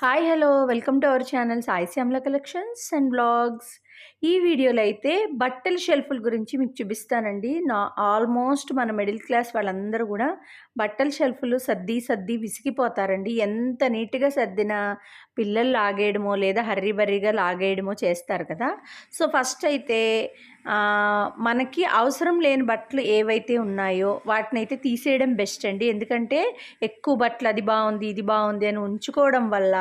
Hi hello welcome to our channel Sai Shyamla collections and blogs ఈ వీడియోలో అయితే బట్టల షెల్ఫ్ల గురించి మీకు చూపిస్తానండి. నా ఆల్మోస్ట్ మన మిడిల్ క్లాస్ వాళ్ళందరూ కూడా బట్టల షెల్ఫ్లు సర్ది సర్ది విసిగిపోతారండి. ఎంత నీట్గా సర్దిన పిల్లలు లాగేయడమో లేదా హర్రీ బర్రీగా లాగేయడమో చేస్తారు కదా. సో ఫస్ట్ అయితే మనకి అవసరం లేని బట్టలు ఏవైతే ఉన్నాయో వాటిని అయితే తీసేయడం బెస్ట్ అండి. ఎందుకంటే ఎక్కువ బట్టలు అది బాగుంది ఇది బాగుంది అని ఉంచుకోవడం వల్ల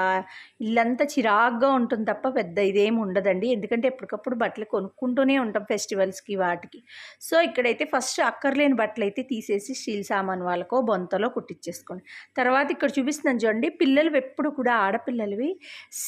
ఇల్లంతా చిరాగ్గా ఉంటుంది తప్ప పెద్ద ఇదేమి ఉండదండి. ఎందుకంటే ఎప్పటికప్పుడు బట్టలు కొనుక్కుంటూనే ఉంటాం ఫెస్టివల్స్కి వాటికి. సో ఇక్కడైతే ఫస్ట్ అక్కర్లేని బట్టలు అయితే తీసేసి స్టీల్ సామాన్ వాళ్ళకో బొంతలో కుట్టించేసుకోండి తర్వాత ఇక్కడ చూపిస్తున్నాను చూడండి పిల్లలు ఎప్పుడు కూడా ఆడపిల్లలవి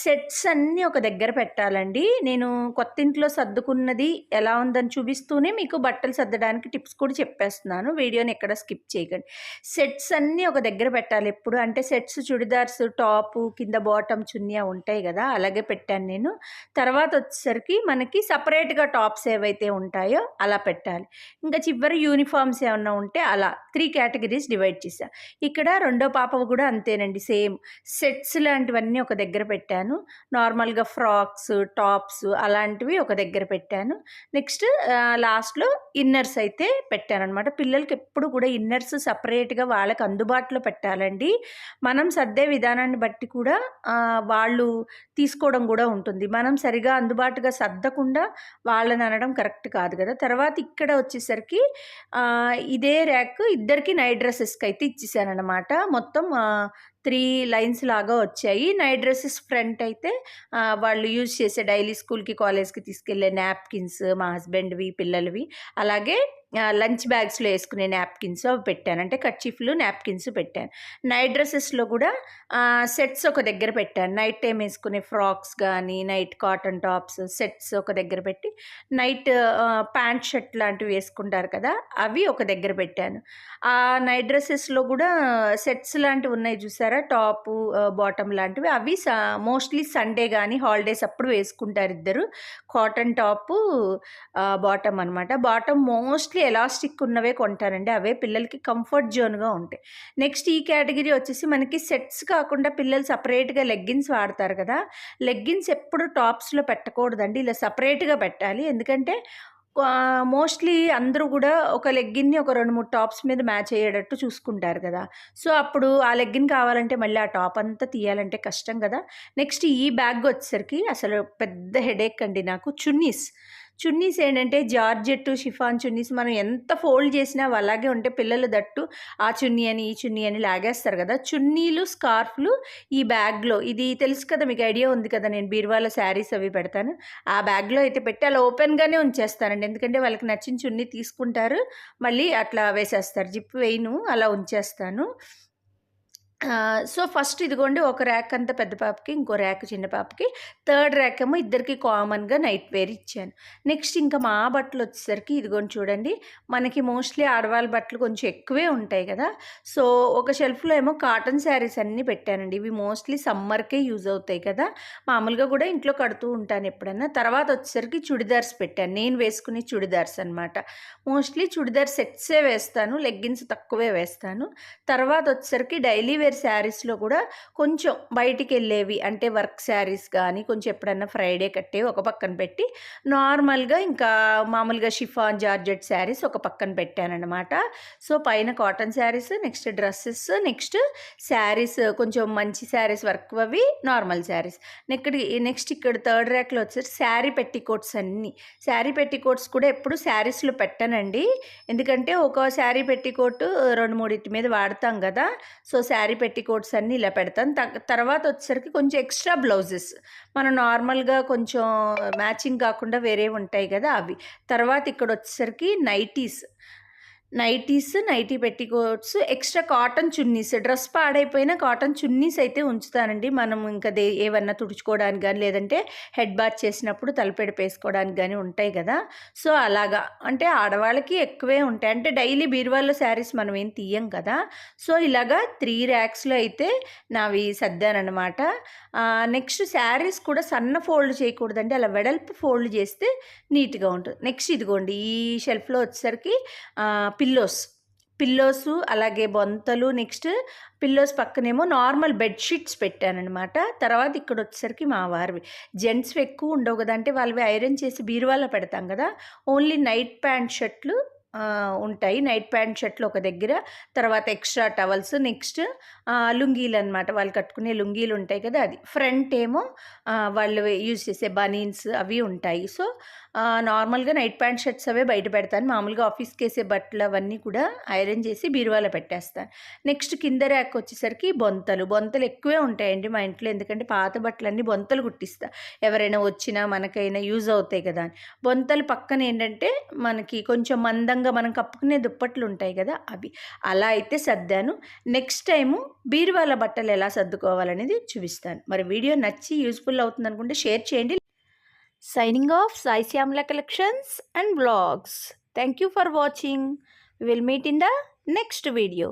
సెట్స్ అన్నీ ఒక దగ్గర పెట్టాలండి. నేను కొత్త ఇంట్లో సర్దుకున్నది ఎలా ఉందని చూపిస్తూనే మీకు బట్టలు సర్దడానికి టిప్స్ కూడా చెప్పేస్తున్నాను. వీడియోని ఎక్కడ స్కిప్ చేయకండి. సెట్స్ అన్నీ ఒక దగ్గర పెట్టాలి ఎప్పుడు. అంటే సెట్స్ చుడిదార్స్ టాపు కింద బాటమ్ చున్నీ ఉంటాయి కదా అలాగే పెట్టాను నేను. తర్వాత వచ్చేసరికి మనకి సపరేట్గా టాప్స్ ఏవైతే ఉంటాయో అలా పెట్టాలి. ఇంకా చివరి యూనిఫామ్స్ ఏమన్నా ఉంటే అలా త్రీ కేటగిరీస్ డివైడ్ చేశా. ఇక్కడ రెండో పాప కూడా అంతేనండి సేమ్. సెట్స్ లాంటివన్నీ ఒక దగ్గర పెట్టాను. నార్మల్గా ఫ్రాక్స్ టాప్స్ అలాంటివి ఒక దగ్గర పెట్టాను. నెక్స్ట్ లాస్ట్లో ఇన్నర్స్ అయితే పెట్టాను అనమాట పిల్లలకి ఎప్పుడు కూడా ఇన్నర్స్ సపరేట్గా వాళ్ళకి అందుబాటులో పెట్టాలండి. మనం సర్దే విధానాన్ని బట్టి కూడా వాళ్ళు తీసుకోవడం కూడా ఉంటుంది. మనం సరిగా అందుబాటుగా సర్దకుండా వాళ్ళని అనడం కరెక్ట్ కాదు కదా. తర్వాత ఇక్కడ వచ్చేసరికి ఇదే ర్యాక్ ఇద్దరికి నైట్ డ్రెస్సెస్కి అయితే ఇచ్చేసానమాట మొత్తం త్రీ లైన్స్ లాగా వచ్చాయి. నైట్ డ్రెస్సెస్ ఫ్రంట్ అయితే వాళ్ళు యూజ్ చేసే డైలీ స్కూల్కి కాలేజ్కి తీసుకెళ్ళే నాప్కిన్స్ మా హస్బెండ్వి పిల్లలవి. అలాగే లంచ్ బ్యాగ్స్లో వేసుకునే నాప్కిన్స్ అవి పెట్టాను. అంటే కర్చీఫ్లు నాప్కిన్స్ పెట్టాను. నైట్ డ్రెస్సెస్లో కూడా సెట్స్ ఒక దగ్గర పెట్టాను. నైట్ టైం వేసుకునే ఫ్రాక్స్ కానీ నైట్ కాటన్ టాప్స్ సెట్స్ ఒక దగ్గర పెట్టి నైట్ ప్యాంట్ షర్ట్ లాంటివి వేసుకుంటారు కదా అవి ఒక దగ్గర పెట్టాను. ఆ నైట్ డ్రెస్సెస్లో కూడా సెట్స్ లాంటివి ఉన్నాయి చూసారు? టాపు బాటమ్ లాంటివి? అవి మోస్ట్లీ సండే కానీ హాలిడేస్ అప్పుడు వేసుకుంటారు ఇద్దరు. కాటన్ టాపు బాటమ్ అనమాట బాటమ్ మోస్ట్లీ ఎలాస్టిక్ ఉన్నవే కొంటారండి. అవే పిల్లలకి కంఫర్ట్ జోన్గా ఉంటాయి. నెక్స్ట్ ఈ కేటగిరీ వచ్చేసి మనకి సెట్స్ కాకుండా పిల్లలు సపరేట్గా లెగ్గిన్స్ వాడతారు కదా? లెగ్గిన్స్ ఎప్పుడు టాప్స్లో పెట్టకూడదండి. ఇలా సపరేట్గా పెట్టాలి. ఎందుకంటే మోస్ట్లీ అందరూ కూడా ఒక లెగ్గిన్ని ఒక రెండు మూడు టాప్స్ మీద మ్యాచ్ అయ్యేటట్టు చూసుకుంటారు కదా. సో అప్పుడు ఆ లెగ్గిన్ కావాలంటే మళ్ళీ ఆ టాప్ అంతా తీయాలంటే కష్టం కదా. నెక్స్ట్ ఈ బ్యాగ్ వచ్చేసరికి అసలు పెద్ద హెడేక్ అండి నాకు. చున్నీస్. చున్నీస్ ఏంటంటే జార్జెట్ షిఫాన్ చున్నీస్ మనం ఎంత ఫోల్డ్ చేసినా అలాగే ఉంటే పిల్లలు దట్టు ఆ చున్నీ అని ఈ చున్నీ అని లాగేస్తారు కదా. చున్నీలు స్కార్ఫ్లు ఈ బ్యాగ్లో. ఇది తెలుసు కదా మీకు ఐడియా ఉంది కదా నేను బీరువాలో శారీస్ అవి పెడతాను. ఆ బ్యాగ్లో అయితే పెట్టి అలా ఓపెన్గానే ఉంచేస్తానండి. ఎందుకంటే వాళ్ళకి నచ్చిన చున్నీ తీసుకుంటారు. మళ్ళీ అట్లా వేసేస్తారు. జిప్ వేయను అలా ఉంచేస్తాను. సో ఫస్ట్ ఇదిగోండి ఒక ర్యాక్ అంతా పెద్ద పాపకి ఇంకో ర్యాక్ చిన్న పాపకి. థర్డ్ ర్యాక్ ఏమో ఇద్దరికి కామన్గా నైట్ వేర్ ఇచ్చాను. నెక్స్ట్ ఇంకా మా బట్టలు వచ్చేసరికి ఇదిగోండి చూడండి మనకి మోస్ట్లీ ఆడవాళ్ళ బట్టలు కొంచెం ఎక్కువే ఉంటాయి కదా. సో ఒక షెల్ఫ్లో ఏమో కాటన్ శారీస్ అన్నీ పెట్టానండి. ఇవి మోస్ట్లీ సమ్మర్కే యూజ్ అవుతాయి కదా. మామూలుగా కూడా ఇంట్లో కడుతూ ఉంటాను ఎప్పుడన్నా. తర్వాత వచ్చేసరికి చుడిదార్స్ పెట్టాను. నేను వేసుకునే చుడిదార్స్ అనమాట మోస్ట్లీ చుడిదార్ సెట్సే వేస్తాను లెగ్గిన్స్ తక్కువే వేస్తాను. తర్వాత వచ్చేసరికి డైలీ వేర్ శారీస్లో కూడా కొంచెం బయటికి వెళ్ళేవి అంటే వర్క్ శారీస్ కానీ కొంచెం ఎప్పుడన్నా ఫ్రైడే కట్టేవి ఒక పక్కన పెట్టి నార్మల్గా ఇంకా మామూలుగా షిఫాన్ జార్జెట్ శారీస్ ఒక పక్కన పెట్టానమాట సో పైన cotton sarees next dresses next sarees కొంచెం మంచి శారీస్ వర్క్ అవి నార్మల్ శారీస్. నెక్స్ట్ నెక్స్ట్ ఇక్కడ థర్డ్ ర్యాక్లో వచ్చేసి శారీ పెట్టికోట్స్ అన్నీ. శారీ పెట్టికోట్స్ కూడా ఎప్పుడు శారీస్లో పెట్టానండి. ఎందుకంటే ఒక శారీ పెట్టికోట్ రెండు మూడింటి మీద వాడతాం కదా సో శారీ పెట్టికోట్స్ అన్నీ ఇలా పెడతాను తర్వాత వచ్చేసరికి కొంచెం ఎక్స్ట్రా బ్లౌజెస్. మనం నార్మల్గా కొంచెం మ్యాచింగ్ కాకుండా వేరే ఉంటాయి కదా అవి. తర్వాత ఇక్కడ వచ్చేసరికి nighties. Nighties nighty petticoats extra cotton chunnis. Dress పాడైపోయిన కాటన్ చున్నీస్ అయితే ఉంచుతానండి. మనం ఇంకా దే ఏమన్నా తుడుచుకోవడానికి కానీ లేదంటే హెడ్ బాత్ చేసినప్పుడు తలపెడి వేసుకోవడానికి కానీ ఉంటాయి కదా. సో అలాగా. అంటే ఆడవాళ్ళకి ఎక్కువే ఉంటాయి. అంటే డైలీ బీరువాల్లో శారీస్ మనం ఏం తీయం కదా. సో ఇలాగా త్రీ ర్యాక్స్లో అయితే నావి సర్దానమాట నెక్స్ట్ శారీస్ కూడా సన్న ఫోల్డ్ చేయకూడదండి. అలా వెడల్పు ఫోల్డ్ చేస్తే నీట్గా ఉంటుంది నెక్స్ట్ ఇదిగోండి ఈ షెల్ఫ్లో వచ్చేసరికి పిల్లోస్ పిల్లోస్ అలాగే బొంతలు నెక్స్ట్ పిల్లోస్ పక్కనేమో నార్మల్ బెడ్షీట్స్ పెట్టానమాట తర్వాత ఇక్కడ వచ్చేసరికి మా వారివి. జెంట్స్ ఎక్కువ ఉండవు కదా అంటే వాళ్ళవి ఐరన్ చేసి బీరువాలో పెడతాం కదా. ఓన్లీ నైట్ ప్యాంట్ షర్ట్లు ఉంటాయి. నైట్ ప్యాంట్ షర్ట్లు ఒక దగ్గర తర్వాత ఎక్స్ట్రా టవల్స్ నెక్స్ట్ లుంగీలు అనమాట వాళ్ళు కట్టుకునే లుంగీలు ఉంటాయి కదా అది. ఫ్రంట్ ఏమో వాళ్ళు యూజ్ చేసే బనీన్స్ అవి ఉంటాయి. సో నార్మల్గా నైట్ ప్యాంట్ షర్ట్స్ అవే బయట పెడతాను. మామూలుగా ఆఫీస్కి వేసే బట్టలు అవన్నీ కూడా ఐరన్ చేసి బీరువాలో పెట్టేస్తాను. నెక్స్ట్ కింద ర్యాక్ వచ్చేసరికి బొంతలు. బొంతలు ఎక్కువే ఉంటాయండి మా ఇంట్లో. ఎందుకంటే పాత బట్టలన్నీ బొంతలు కుట్టిస్తా. ఎవరైనా వచ్చినా మనకైనా యూజ్ అవుతాయి కదా అని. బొంతలు పక్కన ఏంటంటే మనకి కొంచెం మందంగా మనం కప్పుకునే దుప్పట్లు ఉంటాయి కదా అవి. అలా అయితే సర్దాను. నెక్స్ట్ టైము బీరువాల బట్టలు ఎలా సర్దుకోవాలనేది చూపిస్తాను. మరి వీడియో నచ్చి యూస్ఫుల్ అవుతుంది అనుకుంటే షేర్ చేయండి. Signing off Sai Shyamla collections and blogs thank you for watching will meet in the next video